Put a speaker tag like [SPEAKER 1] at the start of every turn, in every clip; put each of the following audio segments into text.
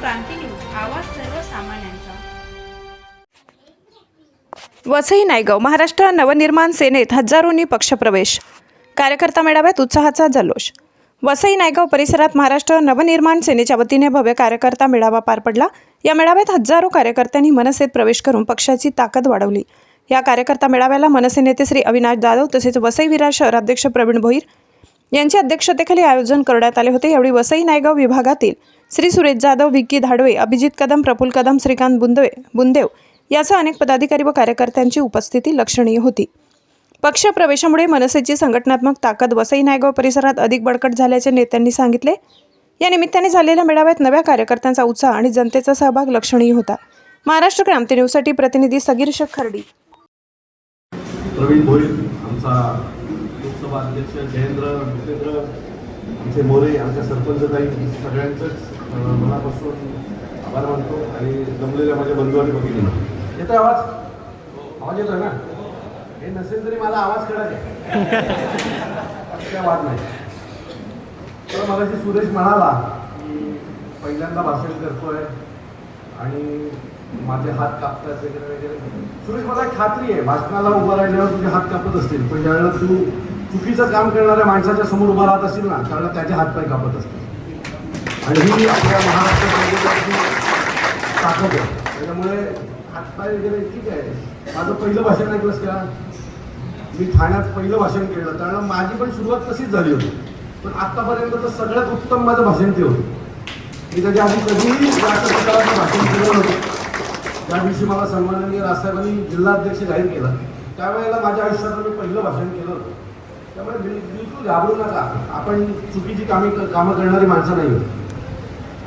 [SPEAKER 1] क्रांती news आवाज सर्वसामान्यांचा.
[SPEAKER 2] वसई नायगाव महाराष्ट्र नवनिर्माण सेनेत हजारोंनी पक्षप्रवेश. कार्यकर्ता मेळाव्यात उत्साहाचा जल्लोष. वसई नायगाव परिसरात महाराष्ट्र नवनिर्माण सेनेच्या वतीने भव्य कार्यकर्ता मेळावा पार पडला. या मेळाव्यात हजारो कार्यकर्त्यांनी मनसेत प्रवेश करून पक्षाची ताकद वाढवली. या कार्यकर्ता मेळाव्याला मनसे नेते श्री अविनाश जाधव तसेच वसई विरार शहराध्यक्ष प्रवीण भोईर यांच्या अध्यक्षतेखाली आयोजन करण्यात आले होते. यावेळी वसई नायगाव विभागातील श्री सुरेश जाधव विक्की धाडवे अभिजित कदम प्रफुल कदम श्रीकांत बुंदवे बुंदेव यासह अनेक पदाधिकारी व कार्यकर्त्यांची उपस्थिती लक्षणीय होती. पक्ष प्रवेशामुळे मनसेची संघटनात्मक ताकद वसई नायगाव परिसरात अधिक बळकट झाल्याचे नेत्यांनी सांगितले. या निमित्ताने झालेल्या मेळाव्यात नव्या कार्यकर्त्यांचा उत्साह आणि जनतेचा सहभाग लक्षणीय होता. महाराष्ट्र क्रांती न्यूजसाठी प्रतिनिधी सगीर शेख खर्डी.
[SPEAKER 3] प्रवीण भोईर आमचा विधानसभा अध्यक्ष जयेंद्र भूपेंद्र आमचे मोरे आमच्या सरपंचताई सगळ्यांचंच मनापासून आभार मानतो आणि जमलेल्या माझ्या बंधू आणि भगिनींना येतोय आवाज? आवाज येतोय ना? हे नसेल तरी मला आवाज कळाले काय वाद नाही. तर मगाशी सुरेश म्हणाला की पहिल्यांदा भाषण करतोय आणि माझे हात कापतात वगैरे वगैरे. सुरेश मला खात्री आहे भाषणाला उभं राहिल्यावर तुझे हात कापत असतील पण ज्यावेळेला तू चुकीचं काम करणाऱ्या माणसाच्या समोर उभा राहत असतील ना कारण त्याचे हातपाय कापत असतील. आणि ही आपल्या महाराष्ट्र ताकद आहे. त्याच्यामुळे हातपाय वगैरे ठीक आहे. माझं पहिलं भाषण ऐकलंस का? मी ठाण्यात पहिलं भाषण केलं त्यामुळे माझी पण सुरुवात तशीच झाली होती. पण आत्तापर्यंतचं सगळ्यात उत्तम माझं भाषण ते होतं. मी त्याच्या आधी कधीही जास्त भाषण केलं नव्हतं. त्या दिवशी मला सन्माननीय राजसाहेबांनी जिल्हाध्यक्ष जाहीर केला. त्यावेळेला माझ्या आयुष्यात मी पहिलं भाषण केलं होतं. त्यामुळे बिलकुल घाबरू नका. आपण चुकीची कामे कामं करणारी माणसं नाही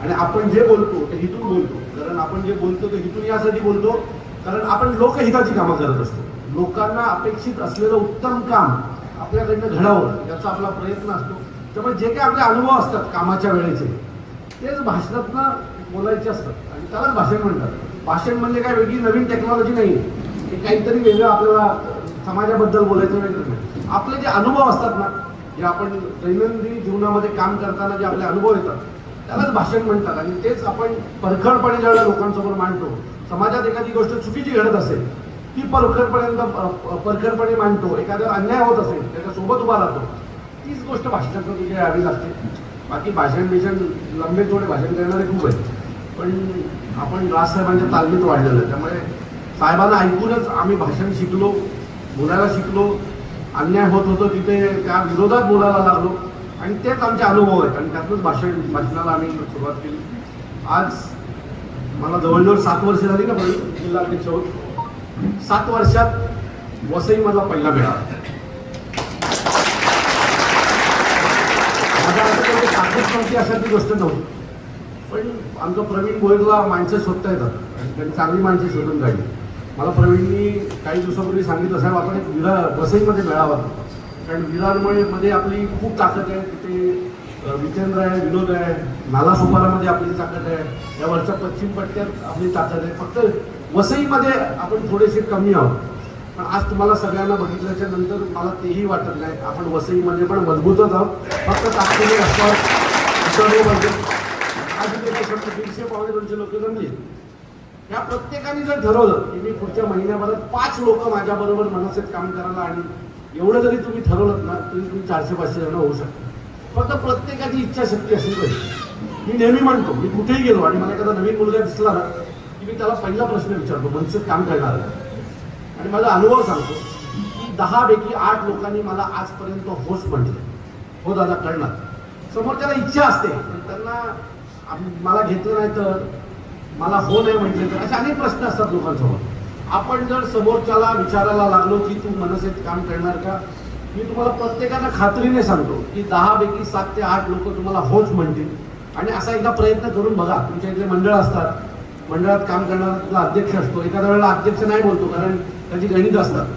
[SPEAKER 3] आणि आपण जे बोलतो ते हितून बोलतो. कारण आपण जे बोलतो ते हितून यासाठी बोलतो. कारण आपण लोकहिताची कामं करत असतो. लोकांना अपेक्षित असलेलं उत्तम काम आपल्याकडनं घडावं याचा आपला प्रयत्न असतो. त्यामुळे जे काही आपले अनुभव असतात कामाच्या वेळेचे तेच भाषणातनं बोलायचे असतात. आणि त्यालाच भाषण म्हणतात. भाषण म्हणजे काय? वेगळी नवीन टेक्नॉलॉजी नाही आहे हे काहीतरी वेगळं आपल्याला समाजाबद्दल बोलायचं वेगळं नाही. आपले जे अनुभव असतात ना जे आपण दैनंदिन जीवनामध्ये काम करताना जे आपले अनुभव येतात त्यालाच भाषण म्हणतात. आणि तेच आपण परखडपणे ज्यावेळेला लोकांसमोर मांडतो समाजात एखादी गोष्ट चुकीची घडत असेल ती परखडपर्यंत प- परखडपणे मांडतो एखाद्यावर अन्याय होत असेल त्याच्यासोबत उभा राहतो तीच गोष्ट भाषणातून तिथे यावी लागते. बाकी भाषण बिषण लंबे थोडे भाषण करणारे खूप आहेत. पण आपण राजसाहेबांच्या तालमीत वाढलेलं आहे. त्यामुळे साहेबांना ऐकूनच आम्ही भाषण शिकलो बोलायला शिकलो अन्याय होत होतो तिथे त्या विरोधात बोलायला लागलो. आणि तेच आमचे अनुभव आहेत. आणि त्यातूनच भाषण भाषणाला आम्ही सुरुवात केली. आज मला जवळजवळ सात वर्ष झाली ना जिल्हा अध्यक्ष होत सात वर्षात वसई माझा पहिला मिळाला माझ्या असं ताकद नव्हती अशातली गोष्ट नव्हती. पण आमचं प्रवीण गोयलला माणसं शोधता येतात. आणि त्यांनी चांगली माणसं शोधून काढली. मला प्रवीणनी काही दिवसापूर्वी सांगितलं साहेब आपण एक विरा वसईमध्ये मेळावा कारण विरारमुळे मध्ये आपली खूप ताकद आहे. तिथे अ, विजेंद्र आहे विनोद आहे नालासोपारामध्ये आपली ताकद आहे. या वरच्या पश्चिम पट्ट्यात आपली ताकद आहे. फक्त वसईमध्ये आपण थोडेसे कमी आहोत. पण आज तुम्हाला सगळ्यांना बघितल्याच्या नंतर मला तेही वाटत नाही. आपण वसईमध्ये पण मजबूतच आहोत. फक्त ताकदीने असतात आज इथे दीडशे पावणे दोनशे लोक जमली. या प्रत्येकाने जर ठरवलं की मी पुढच्या महिन्याभरात पाच लोक माझ्याबरोबर मनसेत काम करायला आणि एवढं जरी तुम्ही ठरवलं ना तरी तुम्ही चारशे पाचशे जण होऊ शकता. फक्त प्रत्येकाची इच्छाशक्ती असली पाहिजे मी नेहमी म्हणतो मी कुठेही गेलो आणि मला एखादा नवीन मुलगा दिसला ना की मी त्याला पहिला प्रश्न विचारतो मनसेत काम करणार. आणि माझा अनुभव सांगतो की दहापैकी आठ लोकांनी मला आजपर्यंत होच म्हटलं. हो दादा कळणार समोर त्याला इच्छा असते त्यांना मला घेतलं नाही तर मला हो नाही म्हटले तर असे अनेक प्रश्न असतात लोकांसमोर. आपण जर समोरच्याला विचारायला लागलो की तू मनसेत काम करणार का? मी तुम्हाला प्रत्येकाला खात्रीने सांगतो की दहापैकी सात ते आठ लोक तुम्हाला होच म्हणतील. आणि असा एकदा प्रयत्न करून बघा. तुमच्या इथले मंडळ असतात. मंडळात काम करणारा अध्यक्ष असतो. एखाद्या वेळेला अध्यक्ष नाही बोलतो कारण त्याची गणित असतात.